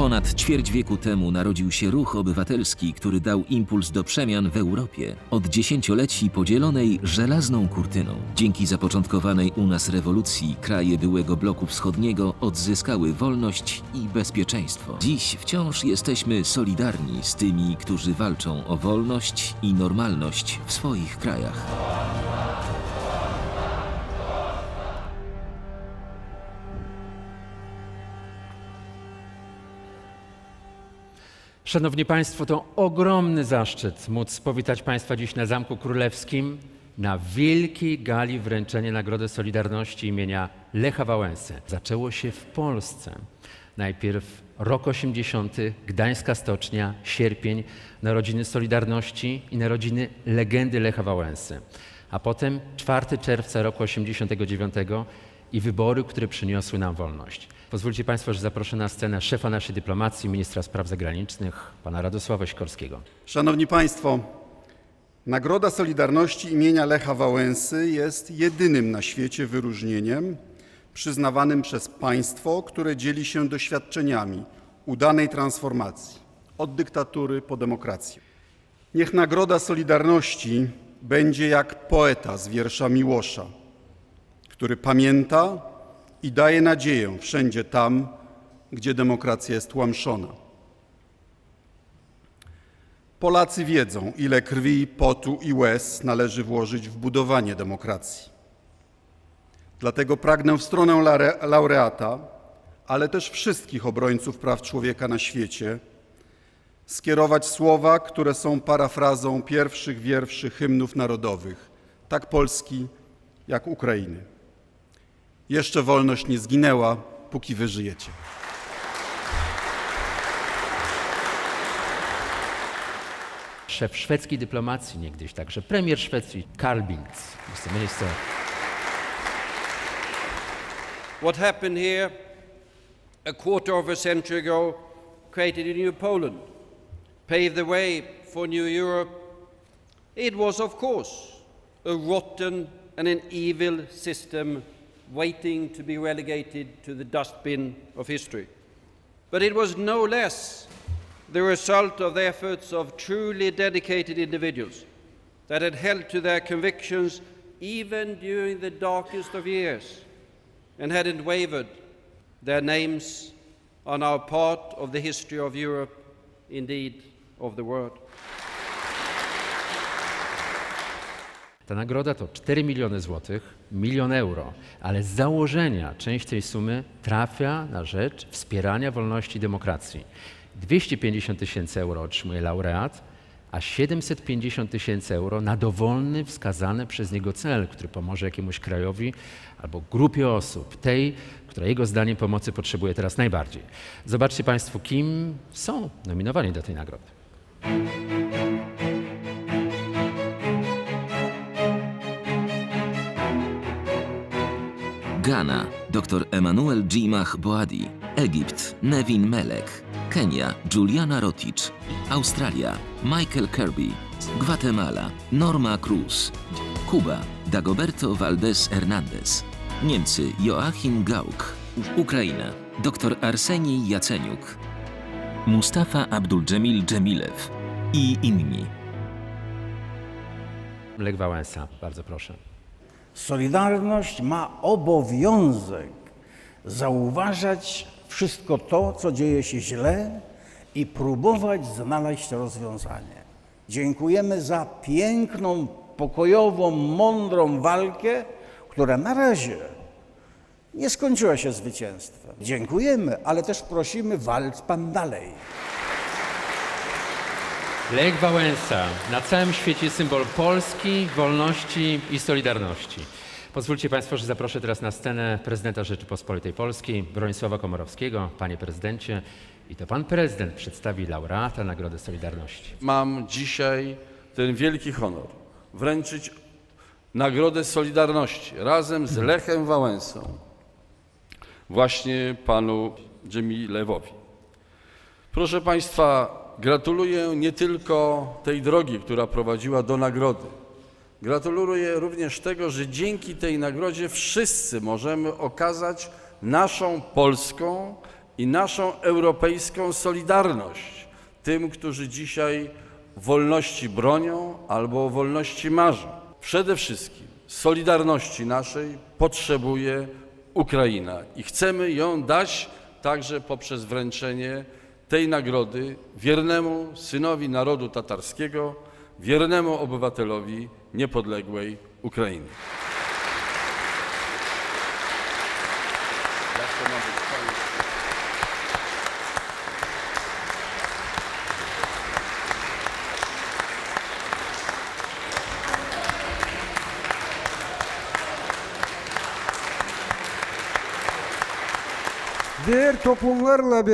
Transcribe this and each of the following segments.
Ponad ćwierć wieku temu narodził się ruch obywatelski, który dał impuls do przemian w Europie. Od dziesięcioleci podzielonej żelazną kurtyną. Dzięki zapoczątkowanej u nas rewolucji kraje byłego bloku wschodniego odzyskały wolność i bezpieczeństwo. Dziś wciąż jesteśmy solidarni z tymi, którzy walczą o wolność i normalność w swoich krajach. Szanowni Państwo, to ogromny zaszczyt móc powitać Państwa dziś na Zamku Królewskim na wielkiej gali wręczenia Nagrody Solidarności imienia Lecha Wałęsy. Zaczęło się w Polsce. Najpierw rok 80, Gdańska Stocznia, sierpień, narodziny Solidarności i narodziny legendy Lecha Wałęsy. A potem 4 czerwca roku 89 i wybory, które przyniosły nam wolność. Pozwólcie Państwo, że zaproszę na scenę szefa naszej dyplomacji, ministra spraw zagranicznych, pana Radosława Sikorskiego. Szanowni Państwo, Nagroda Solidarności imienia Lecha Wałęsy jest jedynym na świecie wyróżnieniem przyznawanym przez państwo, które dzieli się doświadczeniami udanej transformacji od dyktatury po demokrację. Niech Nagroda Solidarności będzie jak poeta z wiersza Miłosza, który pamięta i daje nadzieję wszędzie tam, gdzie demokracja jest łamszona. Polacy wiedzą, ile krwi, potu i łez należy włożyć w budowanie demokracji. Dlatego pragnę w stronę laureata, ale też wszystkich obrońców praw człowieka na świecie skierować słowa, które są parafrazą pierwszych wierszy hymnów narodowych, tak Polski, jak Ukrainy. Jeszcze wolność nie zginęła, póki wy żyjecie. Szef szwedzkiej dyplomacji niegdyś także, premier Szwecji Karl Bildt, wiceminister. What happened here a quarter of a century ago created a new Poland, paved the way for New Europe. It was, of course, a rotten and an evil system waiting to be relegated to the dustbin of history. But it was no less the result of the efforts of truly dedicated individuals that had held to their convictions even during the darkest of years and hadn't wavered. Their names are now part of the history of Europe, indeed of the world. Ta nagroda to 4 miliony złotych, milion euro, ale z założenia część tej sumy trafia na rzecz wspierania wolności i demokracji. 250 tysięcy euro otrzymuje laureat, a 750 tysięcy euro na dowolny wskazany przez niego cel, który pomoże jakiemuś krajowi albo grupie osób, tej, która jego zdaniem pomocy potrzebuje teraz najbardziej. Zobaczcie Państwo, kim są nominowani do tej nagrody. Ghana dr Emanuel Jimach Boadi, Egipt Nevin Melek, Kenia Juliana Rotich, Australia Michael Kirby, Gwatemala Norma Cruz, Kuba Dagoberto Valdez Hernandez, Niemcy Joachim Gauck, Ukraina dr Arsenij Jaceniuk, Mustafa Abdul-Dżemil Dżemilew i inni. Lech Wałęsa, bardzo proszę. Solidarność ma obowiązek zauważać wszystko to, co dzieje się źle i próbować znaleźć rozwiązanie. Dziękujemy za piękną, pokojową, mądrą walkę, która na razie nie skończyła się zwycięstwem. Dziękujemy, ale też prosimy, walcz pan dalej. Lech Wałęsa, na całym świecie symbol Polski, wolności i solidarności. Pozwólcie Państwo, że zaproszę teraz na scenę prezydenta Rzeczypospolitej Polskiej, Bronisława Komorowskiego. Panie prezydencie, i to pan prezydent przedstawi laureata Nagrody Solidarności. Mam dzisiaj ten wielki honor wręczyć Nagrodę Solidarności razem z Lechem Wałęsą właśnie panu Dżemilewowi. Proszę Państwa, gratuluję nie tylko tej drogi, która prowadziła do nagrody. Gratuluję również tego, że dzięki tej nagrodzie wszyscy możemy okazać naszą polską i naszą europejską solidarność tym, którzy dzisiaj wolności bronią albo wolności marzą. Przede wszystkim solidarności naszej potrzebuje Ukraina i chcemy ją dać także poprzez wręczenie tej nagrody wiernemu synowi narodu tatarskiego, wiernemu obywatelowi niepodległej Ukrainy.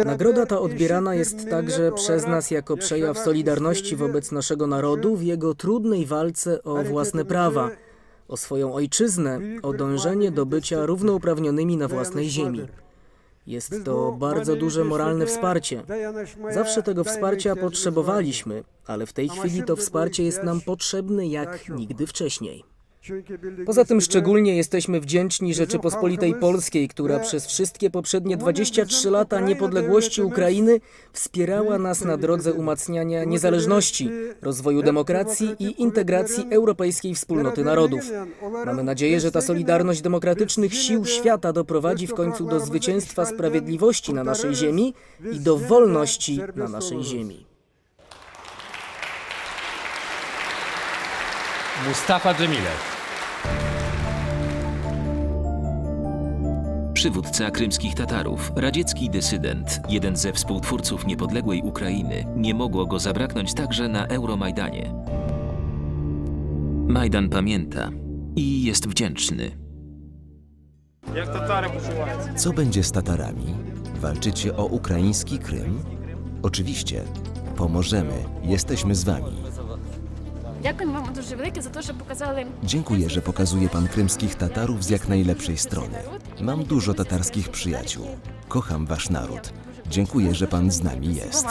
Nagroda ta odbierana jest także przez nas jako przejaw solidarności wobec naszego narodu w jego trudnej walce o własne prawa, o swoją ojczyznę, o dążenie do bycia równouprawnionymi na własnej ziemi. Jest to bardzo duże moralne wsparcie. Zawsze tego wsparcia potrzebowaliśmy, ale w tej chwili to wsparcie jest nam potrzebne jak nigdy wcześniej. Poza tym szczególnie jesteśmy wdzięczni Rzeczypospolitej Polskiej, która przez wszystkie poprzednie 23 lata niepodległości Ukrainy wspierała nas na drodze umacniania niezależności, rozwoju demokracji i integracji europejskiej wspólnoty narodów. Mamy nadzieję, że ta solidarność demokratycznych sił świata doprowadzi w końcu do zwycięstwa sprawiedliwości na naszej ziemi i do wolności na naszej ziemi. Mustafa Dżemilew. Przywódca krymskich Tatarów, radziecki dysydent, jeden ze współtwórców niepodległej Ukrainy, nie mogło go zabraknąć także na Euromajdanie. Majdan pamięta i jest wdzięczny. Co będzie z Tatarami? Walczycie o ukraiński Krym? Oczywiście. Pomożemy. Jesteśmy z wami. Дякуємо вам дуже велике за те, що показали. Dziękuję, że pokazuje pan krymskich Tatarów z jak najlepszej strony. Mam dużo tatarskich przyjaciół. Kocham wasz naród. Dziękuję, że pan z nami jest.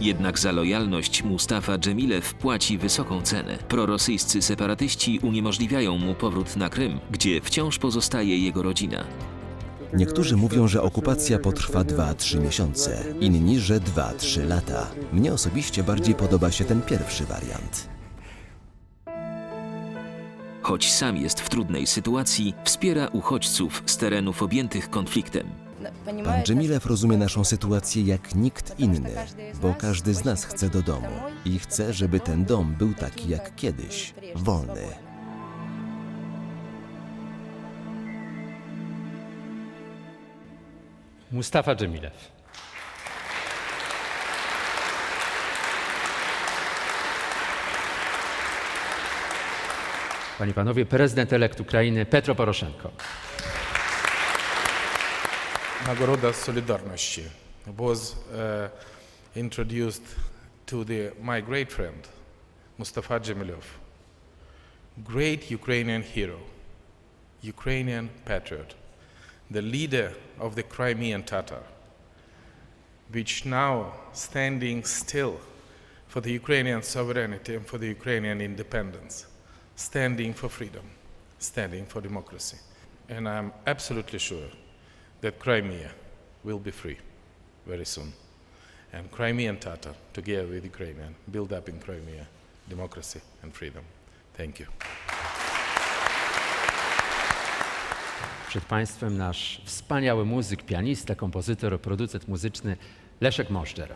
Jednak za lojalność Mustafa Dżemilew płaci wysoką cenę. Prorosyjscy separatyści uniemożliwiają mu powrót na Krym, gdzie wciąż pozostaje jego rodzina. Niektórzy mówią, że okupacja potrwa 2-3 miesiące, inni, że 2-3 lata. Mnie osobiście bardziej podoba się ten pierwszy wariant. Choć sam jest w trudnej sytuacji, wspiera uchodźców z terenów objętych konfliktem. Pan Dżemilew rozumie naszą sytuację jak nikt inny, bo każdy z nas chce do domu i chce, żeby ten dom był taki jak kiedyś, wolny. Mustafa Dżemilew. Panie i Panowie, prezydent elekt Ukrainy Petro Poroszenko. Nagroda Solidarności was uh, introduced to the, my great friend, Mustafa Djemilov, great Ukrainian hero, Ukrainian patriot, the leader of the Crimean Tatar, which now standing still for the Ukrainian sovereignty and for the Ukrainian independence, standing for freedom, standing for democracy. And I'm absolutely sure that Crimea will be free very soon. And Crimean Tatar, together with Ukrainian, build up in Crimea democracy and freedom. Thank you. Przed Państwem nasz wspaniały muzyk, pianista, kompozytor, producent muzyczny Leszek Możdżer.